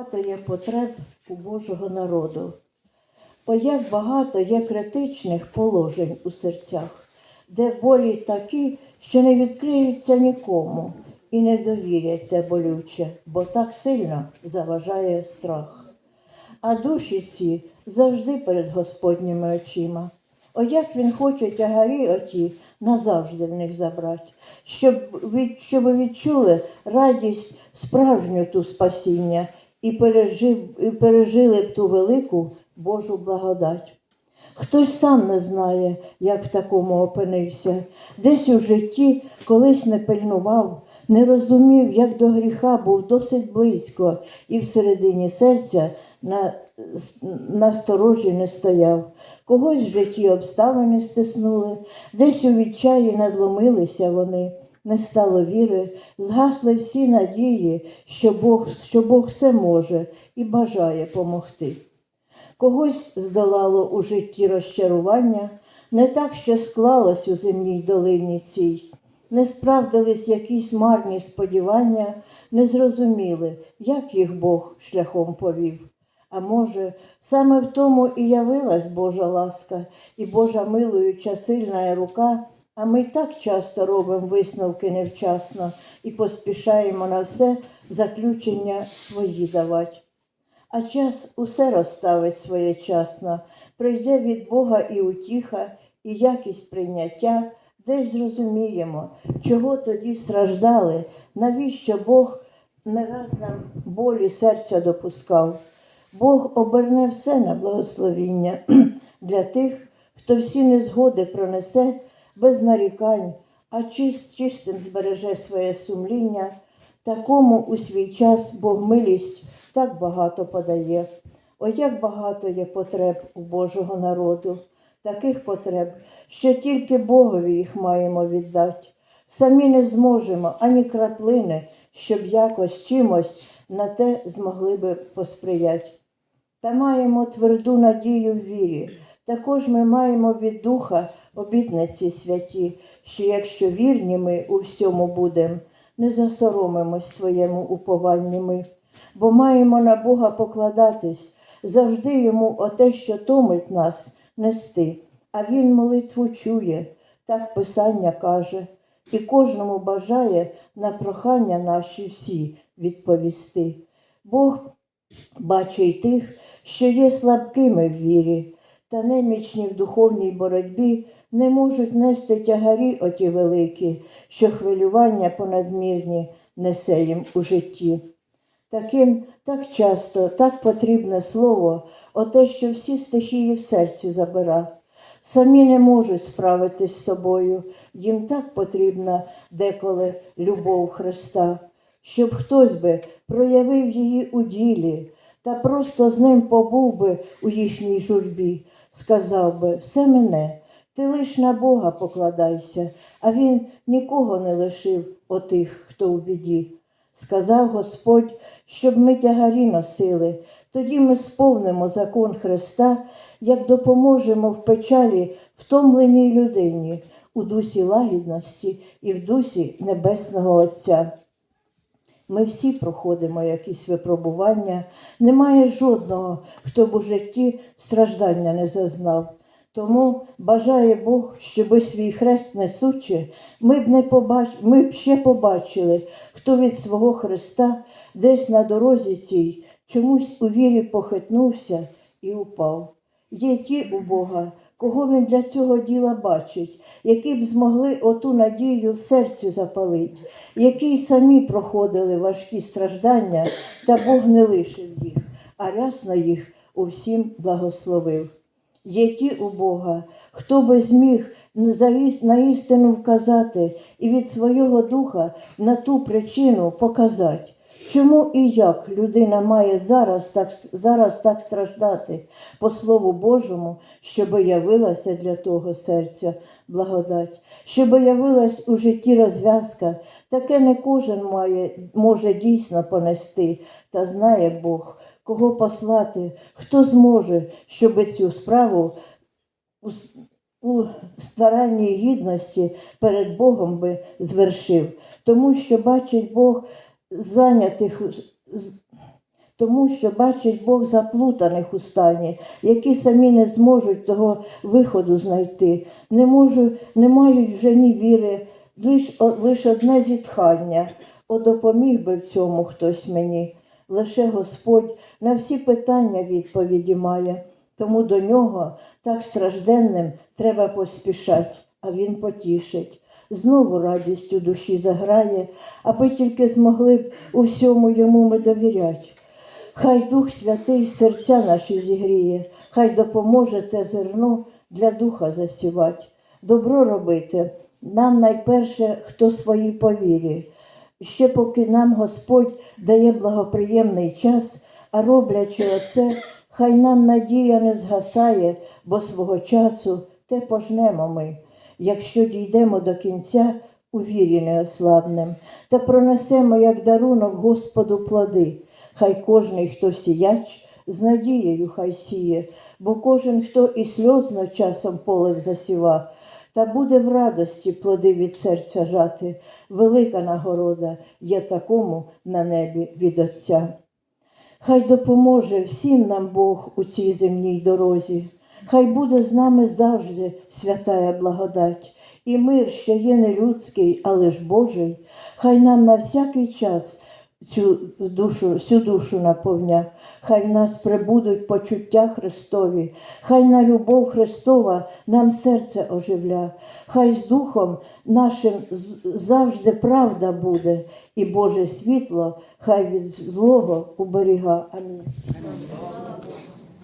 Багато є потреб у Божого народу. Бо як багато є критичних положень у серцях, де болі такі, що не відкриються нікому і не довіряться болюче, бо так сильно заважає страх. А душі ці завжди перед Господніми очима. О, як він хоче тягарі оті назавжди в них забрати, щоб, від, щоб відчули радість справжню ту спасіння і, пережив, і пережили б ту велику Божу благодать. Хтось сам не знає, як в такому опинився, десь у житті колись не пильнував, не розумів, як до гріха був досить близько, і всередині серця на, насторожі не стояв. Когось в житті обставини стиснули, десь у відчаї надломилися вони, не стало віри, згасли всі надії, що Бог, що Бог все може і бажає помогти. Когось здолало у житті розчарування, не так, що склалось у земній долині цій. Не справдились якісь марні сподівання, не зрозуміли, як їх Бог шляхом повів. А може, саме в тому і явилась Божа ласка і Божа милуюча сильна рука, а ми й так часто робимо висновки невчасно і поспішаємо на все заключення свої давати. А час усе розставить своєчасно, прийде від Бога і утіха, і якість прийняття, десь зрозуміємо, чого тоді страждали, навіщо Бог не раз нам болі серця допускав. Бог оберне все на благословіння для тих, хто всі незгоди пронесе без нарікань, а чист, чистим збереже своє сумління, такому у свій час Бог милість так багато подає. О, як багато є потреб у Божого народу, таких потреб, що тільки Богові їх маємо віддати. Самі не зможемо ані краплини, щоб якось чимось на те змогли би посприяти. Та маємо тверду надію в вірі. Також ми маємо від Духа обітниці святі, що якщо вірні ми у всьому будемо, не засоромимось своєму упованні ми, бо маємо на Бога покладатись, завжди йому оте, що томить нас, нести, а Він молитву чує, так Писання каже, і кожному бажає на прохання наші всі відповісти. Бог бачить тих, що є слабкими в вірі, та немічні в духовній боротьбі не можуть нести тягарі оті великі, що хвилювання понадмірні несе їм у житті. Таким так часто, так потрібне слово, оте, що всі стихії в серці забира. Самі не можуть справитись з собою, їм так потрібна деколи любов Христа, щоб хтось би проявив її у ділі та просто з ним побув би у їхній журбі, сказав би, все мене, ти лиш на Бога покладайся, а Він нікого не лишив отих, хто у біді. Сказав Господь, щоб ми тягарі носили, тоді ми сповнимо закон Христа, як допоможемо в печалі втомленій людині, у дусі лагідності і в дусі Небесного Отця. Ми всі проходимо якісь випробування, немає жодного, хто б у житті страждання не зазнав. Тому бажає Бог, щоби свій хрест несучи, ми б не побач... ми б ще побачили, хто від свого Христа десь на дорозі цій чомусь у вірі похитнувся і упав. Є ті у Бога, кого він для цього діла бачить, які б змогли оту надію в серці запалить, які й самі проходили важкі страждання, та Бог не лишив їх, а рясно їх усім благословив. Є ті у Бога, хто би зміг на істину вказати і від свого духа на ту причину показати, чому і як людина має зараз так, зараз так страждати по Слову Божому, щоби явилася для того серця благодать, щоби явилась у житті розв'язка, таке не кожен має, може дійсно понести, та знає Бог, кого послати, хто зможе, щоб цю справу у старанні гідності перед Богом би звершив, тому що бачить Бог зайнятих, тому що бачить Бог заплутаних у стані, які самі не зможуть того виходу знайти, не, можу, не мають вже ні віри, лиш, лиш одне зітхання. О, допоміг би в цьому хтось мені. Лише Господь на всі питання відповіді має, тому до нього так стражденним треба поспішать, а він потішить. Знову радість у душі заграє, аби тільки змогли б у всьому йому ми довірять. Хай Дух Святий серця наші зігріє, хай допоможе те зерно для духа засівать. Добро робити нам найперше, хто свої по вірі. Ще поки нам Господь дає благоприємний час, а роблячи оце, хай нам надія не згасає, бо свого часу те пожнемо ми, якщо дійдемо до кінця у вірі неослабним, та пронесемо як дарунок Господу плоди. Хай кожний, хто сіяч, з надією хай сіє, бо кожен, хто і сльозно часом полег засіва, та буде в радості плоди від серця жати. Велика нагорода є такому на небі від Отця. Хай допоможе всім нам Бог у цій земній дорозі. Хай буде з нами завжди святая благодать, і мир, що є не людський, але ж Божий, хай нам на всякий час цю душу, всю душу наповня, хай в нас прибудуть почуття Христові, хай на любов Христова нам серце оживля, хай з Духом нашим завжди правда буде, і Боже світло хай від злого уберіга. Амінь.